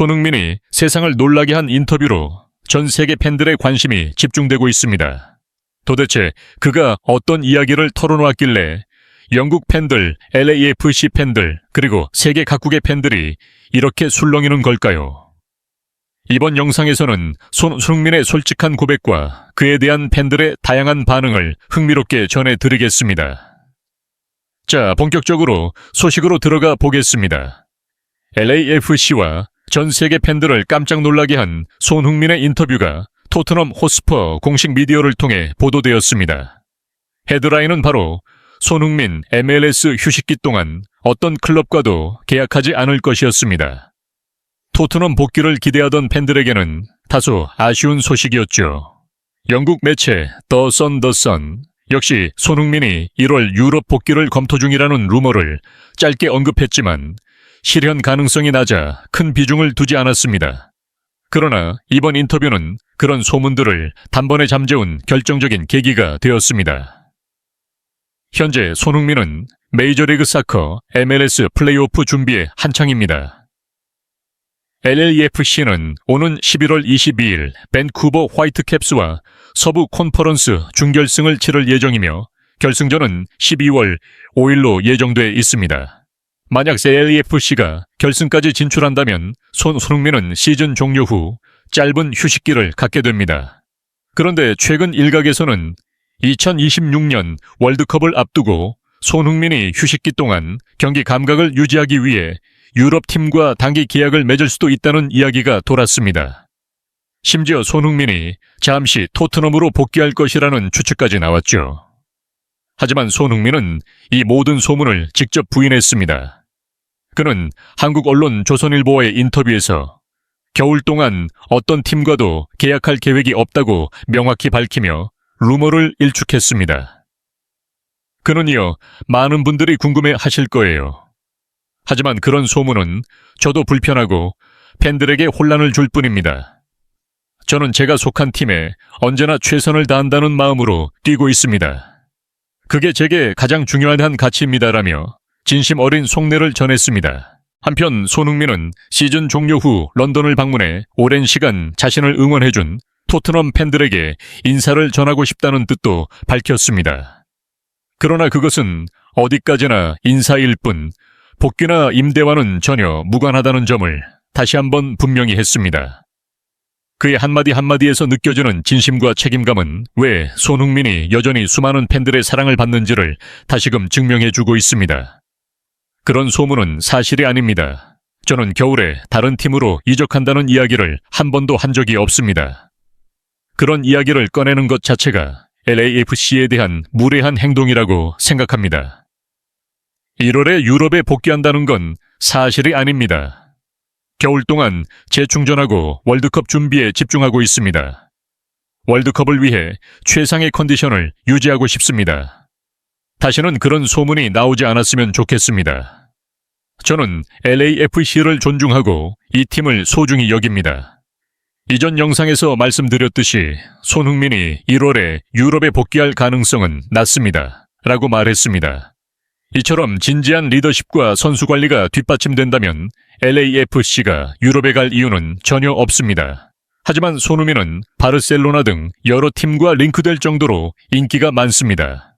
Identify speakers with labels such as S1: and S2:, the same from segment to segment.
S1: 손흥민이 세상을 놀라게 한 인터뷰로 전 세계 팬들의 관심이 집중되고 있습니다. 도대체 그가 어떤 이야기를 털어놓았길래 영국 팬들, LAFC 팬들, 그리고 세계 각국의 팬들이 이렇게 술렁이는 걸까요? 이번 영상에서는 손흥민의 솔직한 고백과 그에 대한 팬들의 다양한 반응을 흥미롭게 전해드리겠습니다. 자, 본격적으로 소식으로 들어가 보겠습니다. LAFC와 전 세계 팬들을 깜짝 놀라게 한 손흥민의 인터뷰가 토트넘 호스퍼 공식 미디어를 통해 보도되었습니다. 헤드라인은 바로 손흥민 MLS 휴식기 동안 어떤 클럽과도 계약하지 않을 것이었습니다. 토트넘 복귀를 기대하던 팬들에게는 다소 아쉬운 소식이었죠. 영국 매체 더 선 더선 역시 손흥민이 1월 유럽 복귀를 검토 중이라는 루머를 짧게 언급했지만 실현 가능성이 낮아 큰 비중을 두지 않았습니다. 그러나 이번 인터뷰는 그런 소문들을 단번에 잠재운 결정적인 계기가 되었습니다. 현재 손흥민은 메이저리그 사커 MLS 플레이오프 준비에 한창입니다. LAFC는 오는 11월 22일 밴쿠버 화이트캡스와 서부 콘퍼런스 준결승을 치를 예정이며 결승전은 12월 5일로 예정돼 있습니다. 만약 LAFC가 결승까지 진출한다면 손, 손흥민은 시즌 종료 후 짧은 휴식기를 갖게 됩니다. 그런데 최근 일각에서는 2026년 월드컵을 앞두고 손흥민이 휴식기 동안 경기 감각을 유지하기 위해 유럽 팀과 단기 계약을 맺을 수도 있다는 이야기가 돌았습니다. 심지어 손흥민이 잠시 토트넘으로 복귀할 것이라는 추측까지 나왔죠. 하지만 손흥민은 이 모든 소문을 직접 부인했습니다. 그는 한국 언론 조선일보와의 인터뷰에서 겨울 동안 어떤 팀과도 계약할 계획이 없다고 명확히 밝히며 루머를 일축했습니다. 그는 이어 많은 분들이 궁금해 하실 거예요. 하지만 그런 소문은 저도 불편하고 팬들에게 혼란을 줄 뿐입니다. 저는 제가 속한 팀에 언제나 최선을 다한다는 마음으로 뛰고 있습니다. 그게 제게 가장 중요한 가치입니다라며 진심 어린 속내를 전했습니다. 한편 손흥민은 시즌 종료 후 런던을 방문해 오랜 시간 자신을 응원해준 토트넘 팬들에게 인사를 전하고 싶다는 뜻도 밝혔습니다. 그러나 그것은 어디까지나 인사일 뿐 복귀나 임대와는 전혀 무관하다는 점을 다시 한번 분명히 했습니다. 그의 한마디 한마디에서 느껴지는 진심과 책임감은 왜 손흥민이 여전히 수많은 팬들의 사랑을 받는지를 다시금 증명해주고 있습니다. 그런 소문은 사실이 아닙니다. 저는 겨울에 다른 팀으로 이적한다는 이야기를 한 번도 한 적이 없습니다. 그런 이야기를 꺼내는 것 자체가 LAFC에 대한 무례한 행동이라고 생각합니다. 1월에 유럽에 복귀한다는 건 사실이 아닙니다. 겨울 동안 재충전하고 월드컵 준비에 집중하고 있습니다. 월드컵을 위해 최상의 컨디션을 유지하고 싶습니다. 다시는 그런 소문이 나오지 않았으면 좋겠습니다. 저는 LAFC를 존중하고 이 팀을 소중히 여깁니다. 이전 영상에서 말씀드렸듯이 손흥민이 1월에 유럽에 복귀할 가능성은 낮습니다. 라고 말했습니다. 이처럼 진지한 리더십과 선수 관리가 뒷받침된다면 LAFC가 유럽에 갈 이유는 전혀 없습니다. 하지만 손흥민은 바르셀로나 등 여러 팀과 링크될 정도로 인기가 많습니다.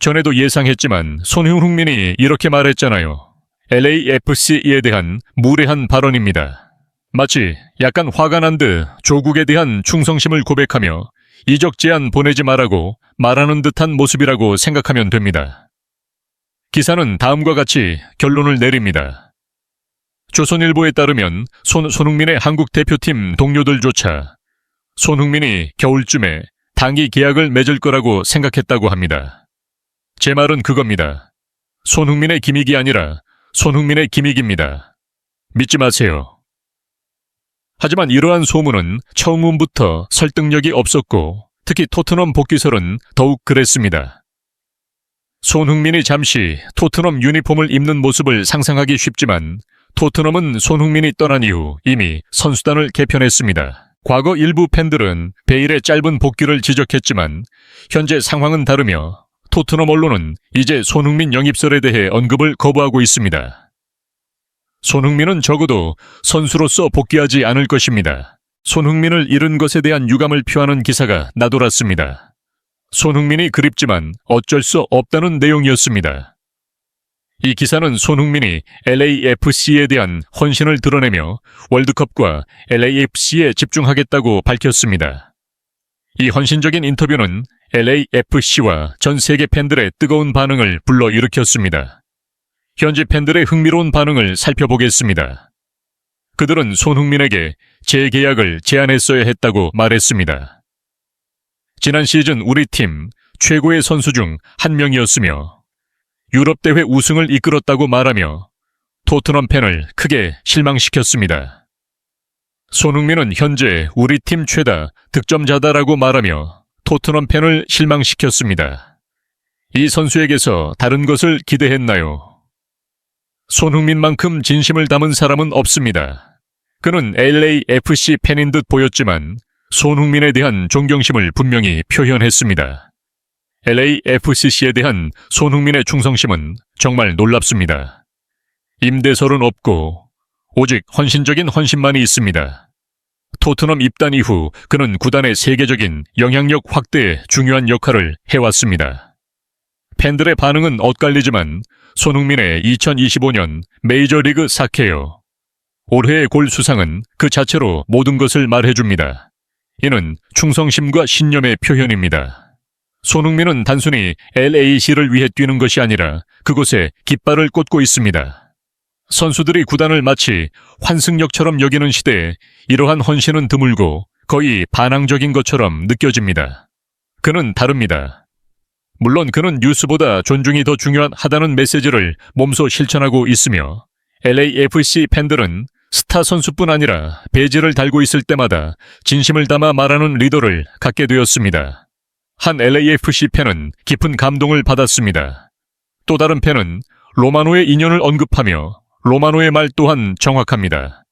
S1: 전에도 예상했지만 손흥민이 이렇게 말했잖아요. LAFC에 대한 무례한 발언입니다. 마치 약간 화가 난 듯 조국에 대한 충성심을 고백하며 이적 제안 보내지 말라고 말하는 듯한 모습이라고 생각하면 됩니다. 기사는 다음과 같이 결론을 내립니다. 조선일보에 따르면 손, 손흥민의 한국 대표팀 동료들조차 손흥민이 겨울쯤에 단기 계약을 맺을 거라고 생각했다고 합니다. 제 말은 그겁니다. 손흥민의 기믹이 아니라 손흥민의 기믹입니다. 믿지 마세요. 하지만 이러한 소문은 처음부터 설득력이 없었고 특히 토트넘 복귀설은 더욱 그랬습니다. 손흥민이 잠시 토트넘 유니폼을 입는 모습을 상상하기 쉽지만 토트넘은 손흥민이 떠난 이후 이미 선수단을 개편했습니다. 과거 일부 팬들은 베일의 짧은 복귀를 지적했지만 현재 상황은 다르며 토트넘 언론은 이제 손흥민 영입설에 대해 언급을 거부하고 있습니다. 손흥민은 적어도 선수로서 복귀하지 않을 것입니다. 손흥민을 잃은 것에 대한 유감을 표하는 기사가 나돌았습니다. 손흥민이 그립지만 어쩔 수 없다는 내용이었습니다. 이 기사는 손흥민이 LAFC에 대한 헌신을 드러내며 월드컵과 LAFC에 집중하겠다고 밝혔습니다. 이 헌신적인 인터뷰는 LAFC와 전 세계 팬들의 뜨거운 반응을 불러일으켰습니다. 현지 팬들의 흥미로운 반응을 살펴보겠습니다. 그들은 손흥민에게 재계약을 제안했어야 했다고 말했습니다. 지난 시즌 우리 팀 최고의 선수 중 한 명이었으며 유럽 대회 우승을 이끌었다고 말하며 토트넘 팬을 크게 실망시켰습니다. 손흥민은 현재 우리 팀 최다 득점자다라고 말하며 토트넘 팬을 실망시켰습니다. 이 선수에게서 다른 것을 기대했나요? 손흥민만큼 진심을 담은 사람은 없습니다. 그는 LAFC 팬인 듯 보였지만 손흥민에 대한 존경심을 분명히 표현했습니다. LAFC에 대한 손흥민의 충성심은 정말 놀랍습니다. 임대설은 없고 오직 헌신적인 헌신만이 있습니다. 토트넘 입단 이후 그는 구단의 세계적인 영향력 확대에 중요한 역할을 해왔습니다. 팬들의 반응은 엇갈리지만 손흥민의 2025년 메이저리그 사케어 올해의 골 수상은 그 자체로 모든 것을 말해줍니다. 이는 충성심과 신념의 표현입니다. 손흥민은 단순히 LAC를 위해 뛰는 것이 아니라 그곳에 깃발을 꽂고 있습니다. 선수들이 구단을 마치 환승역처럼 여기는 시대에 이러한 헌신은 드물고 거의 반항적인 것처럼 느껴집니다. 그는 다릅니다. 물론 그는 뉴스보다 존중이 더 중요하다는 메시지를 몸소 실천하고 있으며 LAFC 팬들은 스타 선수뿐 아니라 배지를 달고 있을 때마다 진심을 담아 말하는 리더를 갖게 되었습니다. 한 LAFC 팬은 깊은 감동을 받았습니다. 또 다른 팬은 로마노의 인연을 언급하며 로마노의 말 또한 정확합니다.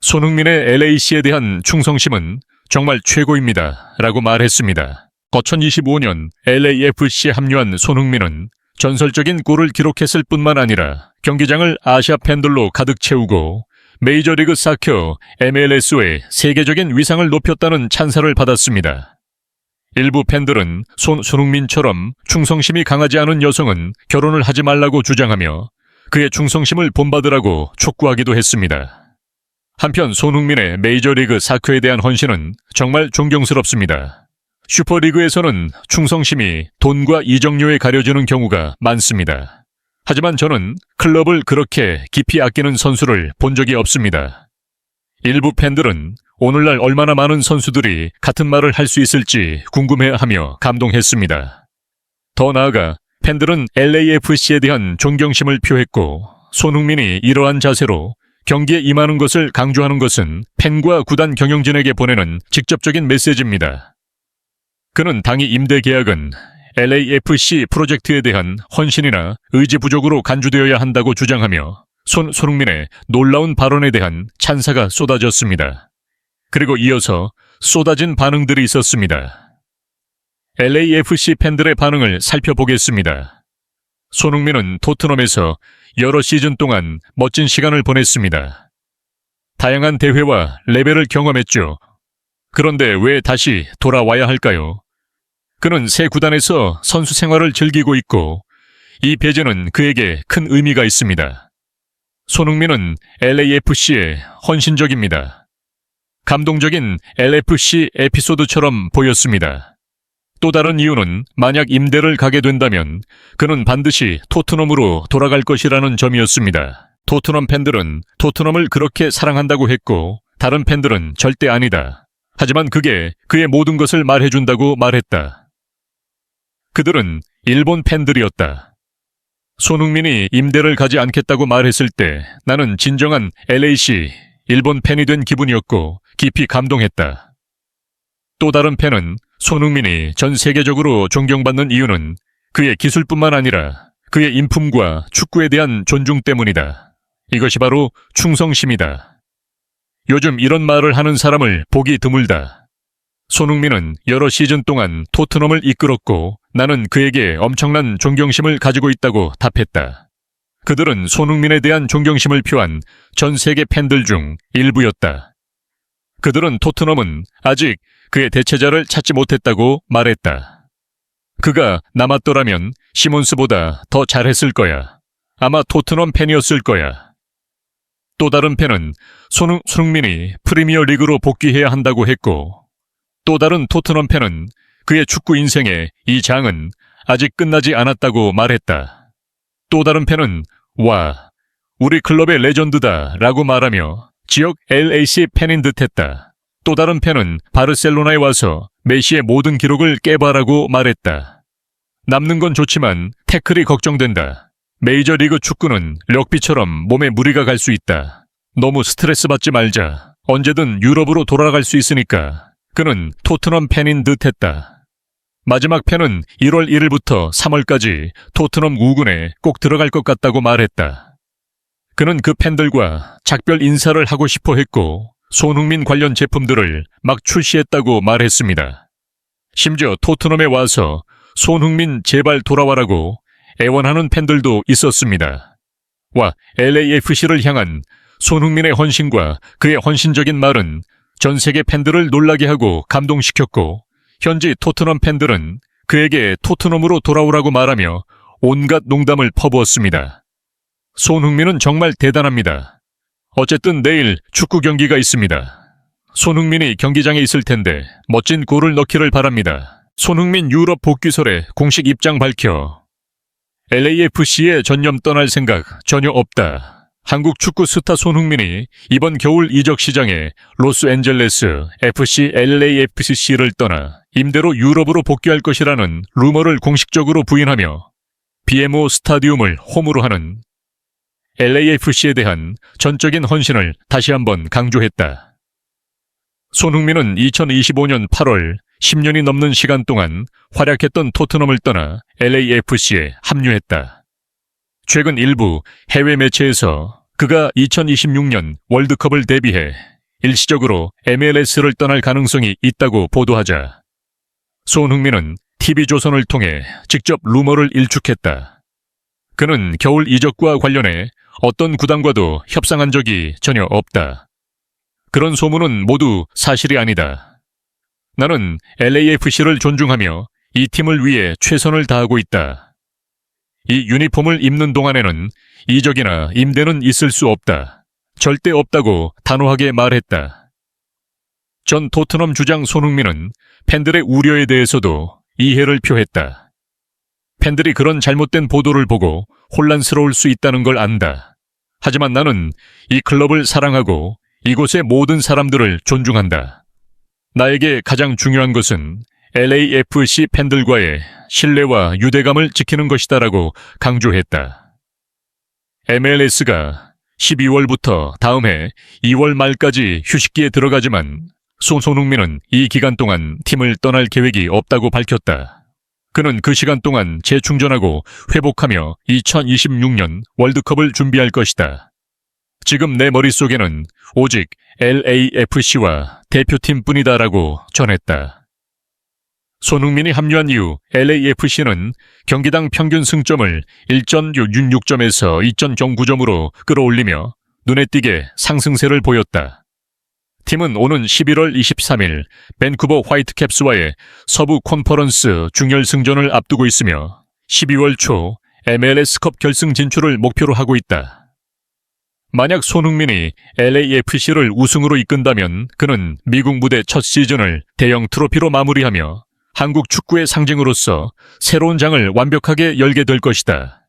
S1: 손흥민의 LAC에 대한 충성심은 정말 최고입니다. 라고 말했습니다. 2025년 LAFC에 합류한 손흥민은 전설적인 골을 기록했을 뿐만 아니라 경기장을 아시아 팬들로 가득 채우고 메이저리그 사커 MLS의 세계적인 위상을 높였다는 찬사를 받았습니다. 일부 팬들은 손 손흥민처럼 충성심이 강하지 않은 여성은 결혼을 하지 말라고 주장하며 그의 충성심을 본받으라고 촉구하기도 했습니다. 한편 손흥민의 메이저리그 사커에 대한 헌신은 정말 존경스럽습니다. 슈퍼리그에서는 충성심이 돈과 이적료에 가려지는 경우가 많습니다. 하지만 저는 클럽을 그렇게 깊이 아끼는 선수를 본 적이 없습니다. 일부 팬들은 오늘날 얼마나 많은 선수들이 같은 말을 할 수 있을지 궁금해하며 감동했습니다. 더 나아가 팬들은 LAFC에 대한 존경심을 표했고 손흥민이 이러한 자세로 경기에 임하는 것을 강조하는 것은 팬과 구단 경영진에게 보내는 직접적인 메시지입니다. 그는 당이 임대 계약은 LAFC 프로젝트에 대한 헌신이나 의지 부족으로 간주되어야 한다고 주장하며 손 손흥민의 놀라운 발언에 대한 찬사가 쏟아졌습니다. 그리고 이어서 쏟아진 반응들이 있었습니다. LAFC 팬들의 반응을 살펴보겠습니다. 손흥민은 토트넘에서 여러 시즌 동안 멋진 시간을 보냈습니다. 다양한 대회와 레벨을 경험했죠. 그런데 왜 다시 돌아와야 할까요? 그는 새 구단에서 선수 생활을 즐기고 있고 이 배제는 그에게 큰 의미가 있습니다. 손흥민은 LAFC에 헌신적입니다. 감동적인 LFC 에피소드처럼 보였습니다. 또 다른 이유는 만약 임대를 가게 된다면 그는 반드시 토트넘으로 돌아갈 것이라는 점이었습니다. 토트넘 팬들은 토트넘을 그렇게 사랑한다고 했고 다른 팬들은 절대 아니다. 하지만 그게 그의 모든 것을 말해준다고 말했다. 그들은 일본 팬들이었다. 손흥민이 임대를 가지 않겠다고 말했을 때 나는 진정한 LAC 일본 팬이 된 기분이었고 깊이 감동했다. 또 다른 팬은 손흥민이 전 세계적으로 존경받는 이유는 그의 기술뿐만 아니라 그의 인품과 축구에 대한 존중 때문이다. 이것이 바로 충성심이다. 요즘 이런 말을 하는 사람을 보기 드물다. 손흥민은 여러 시즌 동안 토트넘을 이끌었고 나는 그에게 엄청난 존경심을 가지고 있다고 답했다. 그들은 손흥민에 대한 존경심을 표한 전 세계 팬들 중 일부였다. 그들은 토트넘은 아직 그의 대체자를 찾지 못했다고 말했다. 그가 남았더라면 시몬스보다 더 잘했을 거야. 아마 토트넘 팬이었을 거야. 또 다른 팬은 손흥, 손흥민이 프리미어 리그로 복귀해야 한다고 했고, 또 다른 토트넘 팬은 그의 축구 인생의 이 장은 아직 끝나지 않았다고 말했다. 또 다른 팬은 와, 우리 클럽의 레전드다 라고 말하며 지역 LAC 팬인 듯 했다. 또 다른 팬은 바르셀로나에 와서 메시의 모든 기록을 깨봐라고 말했다. 남는 건 좋지만 태클이 걱정된다. 메이저리그 축구는 럭비처럼 몸에 무리가 갈 수 있다. 너무 스트레스 받지 말자. 언제든 유럽으로 돌아갈 수 있으니까. 그는 토트넘 팬인 듯 했다. 마지막 팬은 1월 1일부터 3월까지 토트넘 우군에 꼭 들어갈 것 같다고 말했다. 그는 그 팬들과 작별 인사를 하고 싶어 했고, 손흥민 관련 제품들을 막 출시했다고 말했습니다. 심지어 토트넘에 와서 손흥민 제발 돌아와라고 애원하는 팬들도 있었습니다. 와, LAFC를 향한 손흥민의 헌신과 그의 헌신적인 말은 전 세계 팬들을 놀라게 하고 감동시켰고, 현지 토트넘 팬들은 그에게 토트넘으로 돌아오라고 말하며 온갖 농담을 퍼부었습니다. 손흥민은 정말 대단합니다. 어쨌든 내일 축구 경기가 있습니다. 손흥민이 경기장에 있을 텐데 멋진 골을 넣기를 바랍니다. 손흥민 유럽 복귀설에 공식 입장 밝혀 LAFC에 전념 떠날 생각 전혀 없다. 한국 축구 스타 손흥민이 이번 겨울 이적 시장에 로스앤젤레스 FC LAFC를 떠나 임대로 유럽으로 복귀할 것이라는 루머를 공식적으로 부인하며 BMO 스타디움을 홈으로 하는 LAFC에 대한 전적인 헌신을 다시 한번 강조했다. 손흥민은 2025년 8월 10년이 넘는 시간 동안 활약했던 토트넘을 떠나 LAFC에 합류했다. 최근 일부 해외 매체에서 그가 2026년 월드컵을 대비해 일시적으로 MLS를 떠날 가능성이 있다고 보도하자 손흥민은 TV조선을 통해 직접 루머를 일축했다. 그는 겨울 이적과 관련해 어떤 구단과도 협상한 적이 전혀 없다. 그런 소문은 모두 사실이 아니다. 나는 LAFC를 존중하며 이 팀을 위해 최선을 다하고 있다. 이 유니폼을 입는 동안에는 이적이나 임대는 있을 수 없다. 절대 없다고 단호하게 말했다. 전 토트넘 주장 손흥민은 팬들의 우려에 대해서도 이해를 표했다. 팬들이 그런 잘못된 보도를 보고 혼란스러울 수 있다는 걸 안다. 하지만 나는 이 클럽을 사랑하고 이곳의 모든 사람들을 존중한다. 나에게 가장 중요한 것은 LAFC 팬들과의 신뢰와 유대감을 지키는 것이다라고 강조했다. MLS가 12월부터 다음 해 2월 말까지 휴식기에 들어가지만 손손흥민은 이 기간 동안 팀을 떠날 계획이 없다고 밝혔다. 그는 그 시간 동안 재충전하고 회복하며 2026년 월드컵을 준비할 것이다. 지금 내 머릿속에는 오직 LAFC와 대표팀 뿐이다라고 전했다. 손흥민이 합류한 이후 LAFC는 경기당 평균 승점을 1.66점에서 2.09점으로 끌어올리며 눈에 띄게 상승세를 보였다. 팀은 오는 11월 23일 밴쿠버 화이트캡스와의 서부 컨퍼런스 중결승전을 앞두고 있으며 12월 초 MLS컵 결승 진출을 목표로 하고 있다. 만약 손흥민이 LAFC를 우승으로 이끈다면 그는 미국 무대 첫 시즌을 대형 트로피로 마무리하며 한국 축구의 상징으로서 새로운 장을 완벽하게 열게 될 것이다.